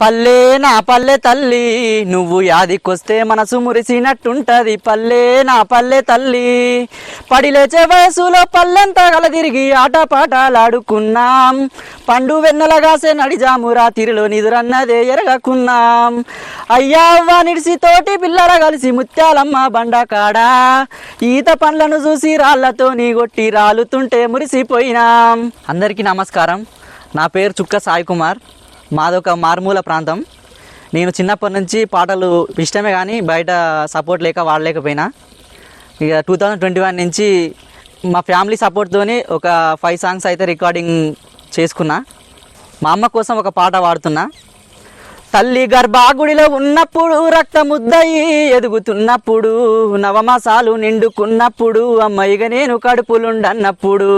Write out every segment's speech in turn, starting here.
పల్లెనా పల్లె తల్లి నువ్వు యాదికొస్తే మనసు మురిసినట్టుంటది. పల్లెనా పల్లె తల్లి పడిలేచే వయసులో పల్లెంతా గలదిరిగి ఆటపాటలాడుకున్నాం. పండు వెన్నెలగాసే నడిజాము రాత్రిలో నిదురన్నదే ఎరగకున్నాం. అయ్యా అవ్వ నిడిసి తోటి పిల్లల కలిసి ముత్యాలమ్మ బండకాడా ఈత పండ్లను చూసి రాళ్ళతో నీ కొట్టి రాలుతుంటే మురిసిపోయినాం. అందరికీ నమస్కారం. నా పేరు చుక్క సాయి కుమార్ మాదొక మారుమూల ప్రాంతం. నేను చిన్నప్పటి నుంచి పాటలు ఇష్టమే కానీ బయట సపోర్ట్ లేక వాడలేకపోయినా. ఇక టూ థౌజండ్ ట్వంటీ వన్ నుంచి మా ఫ్యామిలీ సపోర్ట్తోని ఒక ఫైవ్ సాంగ్స్ అయితే రికార్డింగ్ చేసుకున్నా. మా అమ్మ కోసం ఒక పాట పాడుతున్నా తల్లి గర్భాగుడిలో ఉన్నప్పుడు రక్తముద్దయి ఎదుగుతున్నప్పుడు నవమాసాలు నిండుకున్నప్పుడు అమ్మాయిగా నేను కడుపులుండన్నప్పుడు.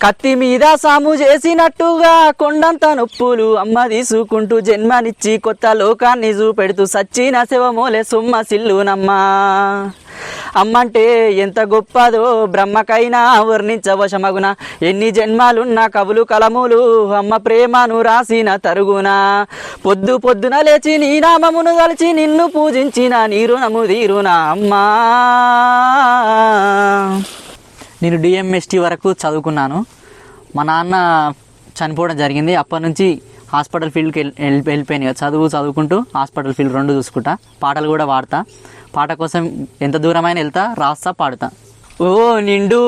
కత్తి మీద సాము చేసినట్టుగా కొండంత నొప్పులు అమ్మ తీసుకుంటూ జన్మనిచ్చి కొత్త లోకాన్ని చూపెడుతూ సచ్చిన శివమోలే సుమ్మ సిల్లునమ్మా. అమ్మంటే ఎంత గొప్పదో బ్రహ్మకైనా వర్ణించవశమగున. ఎన్ని జన్మాలున్న కవులు కలములు అమ్మ ప్రేమను రాసిన తరుగున. పొద్దు పొద్దున లేచి నీ నామమును తలిచి నిన్ను పూజించిన నీరు నము తీరునా అమ్మా. నేను డిఎంఎస్టీ వరకు చదువుకున్నాను. మా నాన్న చనిపోవడం జరిగింది. అప్పటి నుంచి హాస్పిటల్ ఫీల్డ్కి వెళ్ళి వెళ్ళిపోయినాయి వెళ్ళిపోయాను చదువు చదువుకుంటూ హాస్పిటల్ ఫీల్డ్ రెండు చూసుకుంటా. పాటలు కూడా పాడతా. పాట కోసం ఎంత దూరమైనా వెళ్తా రాస్తా పాడుతా. ఓ నిండు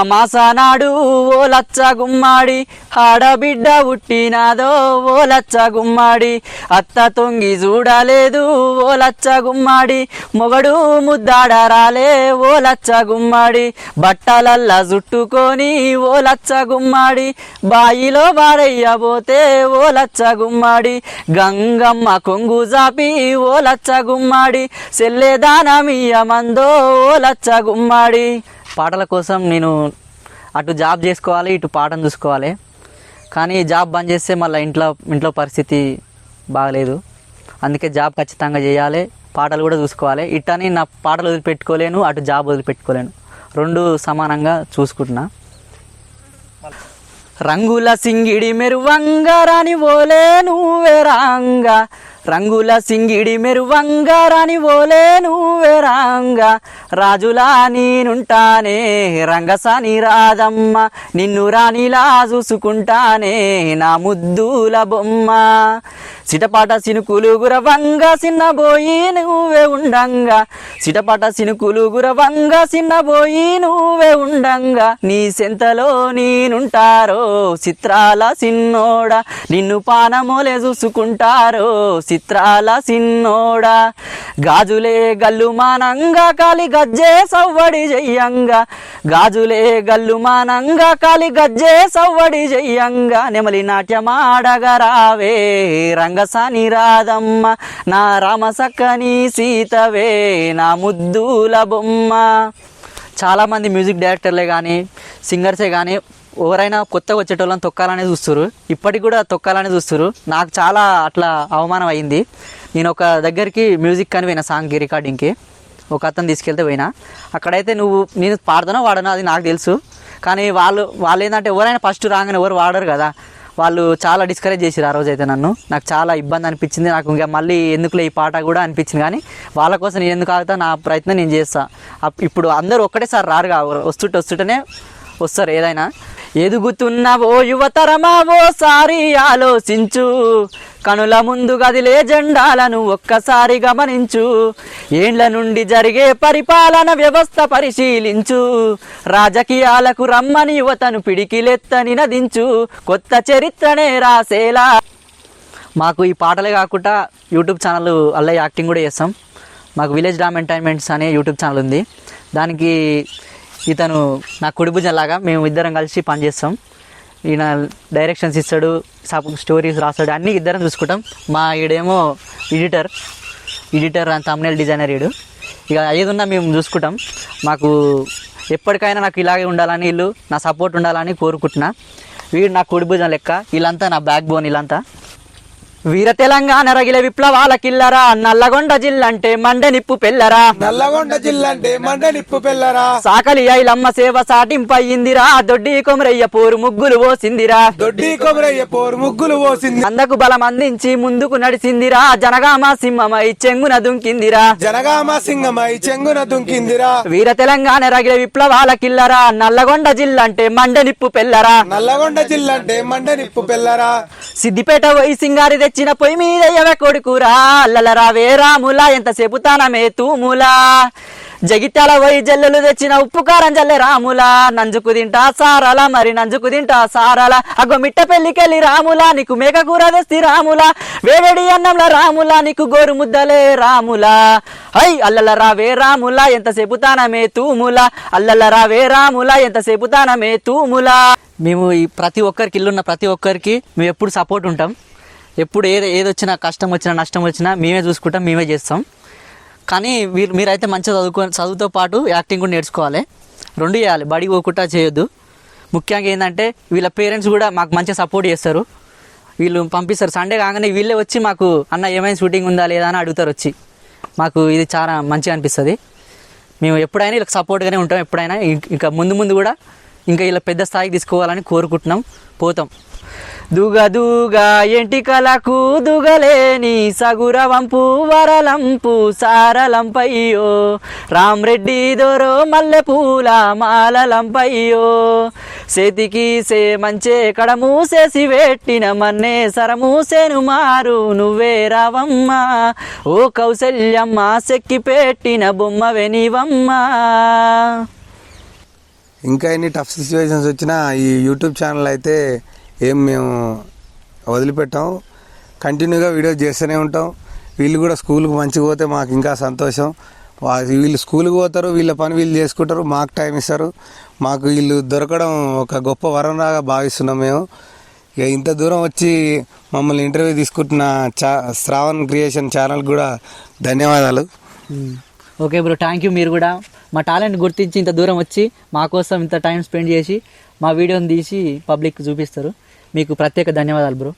అమాసనాడు ఓ లచ్చ గుమ్మాడి ఆడబిడ్డ ఉట్టినాదో ఓ లచ్చ గుమ్మాడి. అత్త తొంగి చూడలేదు ఓ లచ్చ గుమ్మాడి. మొగడు ముద్దాడ రాలే ఓ లచ్చ గుమ్మాడి. బట్టలల్లా జుట్టుకొని ఓ లచ్చ గుమ్మాడి. బాయిలో బారయ్యబోతే ఓ లచ్చ గుమ్మాడి. గంగమ్మ కొంగు జాపి ఓ లచ్చ గుమ్మాడి. సెల్లెదానమియమందో ఓ లచ్చ గుమ్మాడి. పాటల కోసం నేను అటు జాబ్ చేసుకోవాలి ఇటు పాటను చూసుకోవాలి. కానీ జాబ్ బంద్ చేస్తే మళ్ళీ ఇంట్లో ఇంట్లో పరిస్థితి బాగలేదు. అందుకే జాబ్ ఖచ్చితంగా చేయాలి పాటలు కూడా చూసుకోవాలి. ఇట్టని నా పాటలు వదిలిపెట్టుకోలేను అటు జాబ్ వదిలిపెట్టుకోలేను. రెండు సమానంగా చూసుకుంటున్నా. రంగుల సింగిడి మెరువంగా రాని ఓలే నువ్వే రాంగా. రంగుల సింగిడి మెరువంగా రాని ఓలే నువ్వే రాంగా. రాజులా నేనుంటానే రంగసాని రాజమ్మ. నిన్ను రాణిలా చూసుకుంటానే నా ముద్దుల బొమ్మ. సిటపాట సినుకులు గురవంగా సిన్నబోయి నువ్వే ఉండంగా. సిటపాట సినుకులు గురవంగా సిన్నబోయి నువ్వే ఉండంగా. నీ సెంతలో నేనుంటారో చిత్రాల సిన్నోడా. నిన్ను పానమోలే చూసుకుంటారో చిత్రాల సిన్నోడా. గాజులే గల్లు మానంగా కాలి గజ్జే సవ్వడి చెయ్యంగా గాజులే గల్లు మానంగా కాలి గజ్జే సవ్వడి చెయ్యంగా నెమలి నాట్యమాడగా రావే రంగసాని రాదమ్మ నా రామసక్కని సీతవే నా ముద్దుల బొమ్మ. చాలామంది మ్యూజిక్ డైరెక్టర్లే కానీ సింగర్సే కానీ ఎవరైనా కొత్తగా వచ్చేటోళ్ళని తొక్కాలనే చూస్తారు ఇప్పటికి కూడా తొక్కాలనే చూస్తారు నాకు చాలా అట్లా అవమానం అయింది. నేను ఒక దగ్గరికి మ్యూజిక్ అని పోయినా సాంగ్కి రికార్డింగ్కి. ఒక అతను తీసుకెళ్తే పోయినా. అక్కడైతే నువ్వు నేను పాడతానో వాడనో అది నాకు తెలుసు. కానీ వాళ్ళు వాళ్ళు ఏంటంటే ఎవరైనా ఫస్ట్ రాగానే ఎవరు వాడరు కదా. వాళ్ళు చాలా డిస్కరేజ్ చేసిరు ఆ రోజు అయితే నన్ను. నాకు చాలా ఇబ్బంది అనిపించింది. నాకు ఇంకా మళ్ళీ ఎందుకులే ఈ పాట కూడా అనిపించింది. కానీ వాళ్ళ కోసం నేను ఎందుకు ఆగుతా? నా ప్రయత్నం నేను చేస్తా. అప్- ఇప్పుడు అందరూ ఒక్కటేసారి రారుగా. వస్తుంటే వస్తుంటేనే వస్తారు ఏదైనా. ఎదుగుతున్నవో యువతరమా ఓ సారి ఆలోచించు. కనుల ముందు గదిలే జెండాలను ఒక్కసారి గమనించు. ఏండ్ల నుండి జరిగే పరిపాలన వ్యవస్థ పరిశీలించు. రాజకీయాలకు రమ్మని యువతను పిడికిలెత్తని నదించు. కొత్త చరిత్రనే రాసేలా. మాకు ఈ పాటలే కాకుండా యూట్యూబ్ ఛానల్ అల్ల యాక్టింగ్ కూడా చేస్తాం. మాకు విలేజ్ డామ్ ఎంటర్టైన్మెంట్స్ అనే యూట్యూబ్ ఛానల్ ఉంది. దానికి ఇతను నా కుడిభుజం లాగా మేము ఇద్దరం కలిసి పనిచేస్తాం ఈయన డైరెక్షన్స్ ఇస్తాడు స్టోరీస్ రాస్తాడు అన్నీ ఇద్దరం చూసుకుంటాం. మా ఈడేమో editor editor and thumbnail designer ఈడు. ఇక ఏదున్నా మేము చూసుకుంటాం. మాకు ఎప్పటికైనా నాకు ఇలాగే ఉండాలని వీళ్ళు నా సపోర్ట్ ఉండాలని కోరుకుంటున్నా. వీడు నా కుడిభుజం లెక్క వీళ్ళంతా నా బ్యాక్ బోన్ వీళ్ళంతా. వీర తెలంగాణ రగిల విప్లవాల కిల్లరా. నల్లగొండ జిల్లంటే మండె నిప్పు పెల్లరా. నల్లగొండ జిల్లా అంటే మండ నిప్పు పిల్లరా. సాకలి ఐలమ్మ సేవ సాటింపయ్యిందిరా. దొడ్డి కొమరయ్య పోరు ముగ్గులు పోసిందిరా. దొడ్డి కొమరయ్య పోరు ముగ్గులు పోసింది. అందకు బలం అందించి ముందుకు నడిచిందిరా జనగామ సింహమై చెంగున దుంకిందిరా. జనగామ సింగమై చెంగున దుంకిందిరా. వీర తెలంగాణ రగిల విప్లవాల కిల్లరా. నల్లగొండ జిల్లంటే మండె నిప్పు పెల్లరా. నల్లగొండ జిల్లా అంటే మండ నిప్పు పిల్లరా. సిద్దిపేట పోయి సింగారి తెచ్చిన పొయ్యి మీద ఎవ కొడుకురా. అల్లలరా వేరాములా ఎంతసేపు తానమే తూములా. జగిత్యాల పోయి జల్లెలు తెచ్చిన ఉప్పు కారం జల్లె రాములా. నంజుకు తింటా సారాల మరి నంజుకు తింటా సారాల. అగో మిట్ట పెళ్ళికెళ్ళి రాములా నీకు మేక కూర తెస్తి రాములా. వేవేడి అన్నంలా రాములా నీకు గోరు ముద్దలే రాములా. హై అల్లల వే రాములా ఎంతసేపు తానమే తూములా. అల్లల వే రాములా ఎంతసేపు తానమే తూములా. మేము ఈ ప్రతి ఒక్కరికి ఇల్లున్న ప్రతి ఒక్కరికి మేము ఎప్పుడు సపోర్ట్ ఉంటాం. ఎప్పుడు ఏది ఏదొచ్చినా కష్టం వచ్చినా నష్టం వచ్చినా మేమే చూసుకుంటాం మేమే చేస్తాం. కానీ మీరు మీరైతే మంచిగా చదువుకో చదువుతో పాటు యాక్టింగ్ కూడా నేర్చుకోవాలి. రెండు చేయాలి. బడి పోకుండా చేయొద్దు. ముఖ్యంగా ఏంటంటే వీళ్ళ పేరెంట్స్ కూడా మాకు మంచిగా సపోర్ట్ చేస్తారు. వీళ్ళు పంపిస్తారు. సండే కాగానే వీళ్ళే వచ్చి మాకు అన్న ఏమైనా షూటింగ్ ఉందా లేదా? అని అడుగుతారు వచ్చి. మాకు ఇది చాలా మంచిగా అనిపిస్తుంది. మేము ఎప్పుడైనా వీళ్ళకి సపోర్ట్గానే ఉంటాం. ఎప్పుడైనా ఇంకా ముందు ముందు కూడా ఇంకా ఇలా పెద్ద స్థాయికి తీసుకోవాలని కోరుకుంటున్నాం. పోతాం. దుగ దుగ ఎంటికలకు దుగలేని సగురవంపు వరలంపు సారలంపయ్యో. రామ్రెడ్డి దొరో మల్లెపూల మాలలంపయ్యో. సేతికి సే మంచే కడము చేసి పెట్టిన మన్నే సరమూసేను మారు నువ్వే రావమ్మ. ఓ కౌశల్యమ్మ సెక్కి పెట్టిన బొమ్మ వెనివమ్మ. ఇంకా ఎన్ని టఫ్ సిచ్యువేషన్స్ వచ్చినా ఈ యూట్యూబ్ ఛానల్ అయితే ఏం మేము వదిలిపెట్టాం. కంటిన్యూగా వీడియో చేస్తూనే ఉంటాం. వీళ్ళు కూడా స్కూల్కి మంచిగా పోతే మాకు ఇంకా సంతోషం. వీళ్ళు స్కూల్కి పోతారు వీళ్ళ పని వీళ్ళు చేసుకుంటారు మాకు టైం ఇస్తారు. మాకు వీళ్ళు దొరకడం ఒక గొప్ప వరంలాగా భావిస్తున్నాం మేము. ఇక ఇంత దూరం వచ్చి మమ్మల్ని ఇంటర్వ్యూ తీసుకుంటున్న చా శ్రావణ్ క్రియేషన్ ఛానల్ కూడా ధన్యవాదాలు. ఓకే బ్రో థ్యాంక్ యూ మీరు కూడా. మా టాలెంట్ గుర్తించి ఇంత దూరం వచ్చి మా కోసం ఇంత టైం స్పెండ్ చేసి మా వీడియోని తీసి పబ్లిక్ చూపిస్తారు. మీకు ప్రత్యేక ధన్యవాదాలు బ్రో.